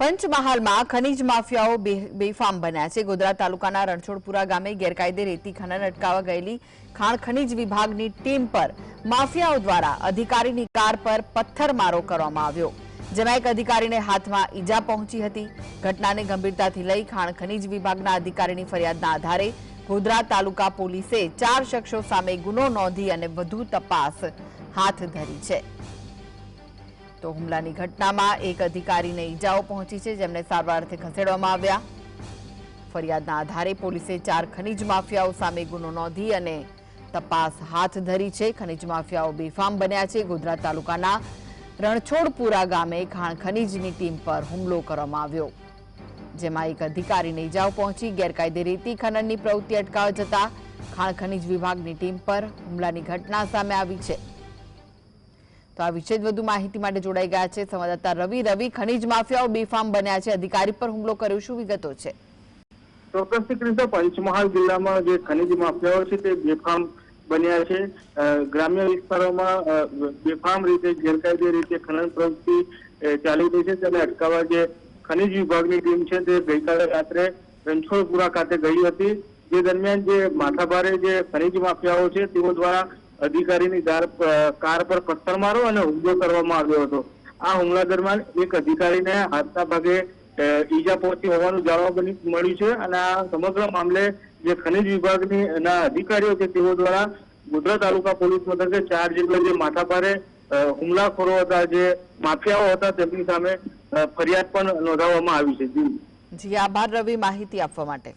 પંચમહાલમાં ખનીજ માફિયાઓ બેફામ બન્યા છે. ગોધરા તાલુકાના રણછોડપુરા ગામે ગેરકાયદે રેતી ખનન અટકાવવા ગયેલી ખાણ ખનીજ વિભાગની ટીમ પર માફિયાઓ દ્વારા અધિકારીની કાર પર પથ્થરમારો કરવામાં આવ્યો. જેમાં એક અધિકારીને હાથમાં ઈજા પહોંચી હતી. ઘટનાને ગંભીરતાથી લઈ ખાણ ખનીજ વિભાગના અધિકારીની ફરિયાદના આધારે ગોધરા તાલુકા પોલીસે ચાર શખ્સો સામે ગુનો નોંધી અને વધુ તપાસ હાથ ધરી છે. તો હુમલાની ઘટનામાં એક અધિકારીને ઈજાઓ પહોંચી છે, જેમને સારવાર અર્થે ખસેડવામાં આવ્યા. ફરિયાદના આધારે પોલીસે ચાર ખનીજ માફિયાઓ સામે ગુનો નોંધી અને તપાસ હાથ ધરી છે. ખનીજ માફિયાઓ બેફામ બન્યા છે. ગોધરા તાલુકાના રણછોડપુરા ગામે ખાણ ખનીજની ટીમ પર હુમલો કરવામાં આવ્યો, જેમાં એક અધિકારીને ઈજાઓ પહોંચી, ગેરકાયદે રેતી ખનનની પ્રવૃત્તિ અટકાવવા જતા ખાણ ખનીજ વિભાગની ટીમ પર હુમલાની ઘટના સામે આવી છે. તો આ વિશે જ વધુ માહિતી માટે જોડાઈ ગયા છે સંવાદદાતા રવિ. રવિ, ખનીજ માફિયાઓ બેફામ બન્યા છે. અધિકારી પર હુમલો કર્યો શું વિગતો છે? ચોક્કસ રીતે પંચમહાલ જિલ્લામાં જે ખનીજ માફિયાઓ છે તે બેફામ બન્યા છે. ગ્રામ્ય વિસ્તારોમાં બેફામ રીતે, ગેરકાયદે રીતે ખનન પ્રવૃત્તિ ચાલી રહી છે. તેને અટકાવવા જે ખનીજ વિભાગની ટીમ છે તે ગઈકાલે રાત્રે રણછોડપુરા ખાતે ગઈ હતી. જે દરમિયાન જે માથાભારે જે ખનીજ માફિયાઓ છે તેઓ દ્વારા અધિકારીની કાર પર પથ્થરમારો અને હુમલો કરવામાં આવ્યો હતો. આ હુમલા દરમિયાન એક અધિકારીને હાથના ભાગે ઈજા પહોંચી હોવાનું જાણવા મળ્યું છે અને આ સમગ્ર મામલે જે ખનિજ વિભાગની, ના અધિકારીઓ છે તેઓ દ્વારા ગોધરા તાલુકા પોલીસ મથકે ચાર જેટલા જે માથાભારે હુમલાખોરો હતા, જે માફિયાઓ હતા, તેમની સામે ફરિયાદ પણ નોંધાવવામાં આવી છે. જી. જી, આભાર રવિ માહિતી આપવા માટે.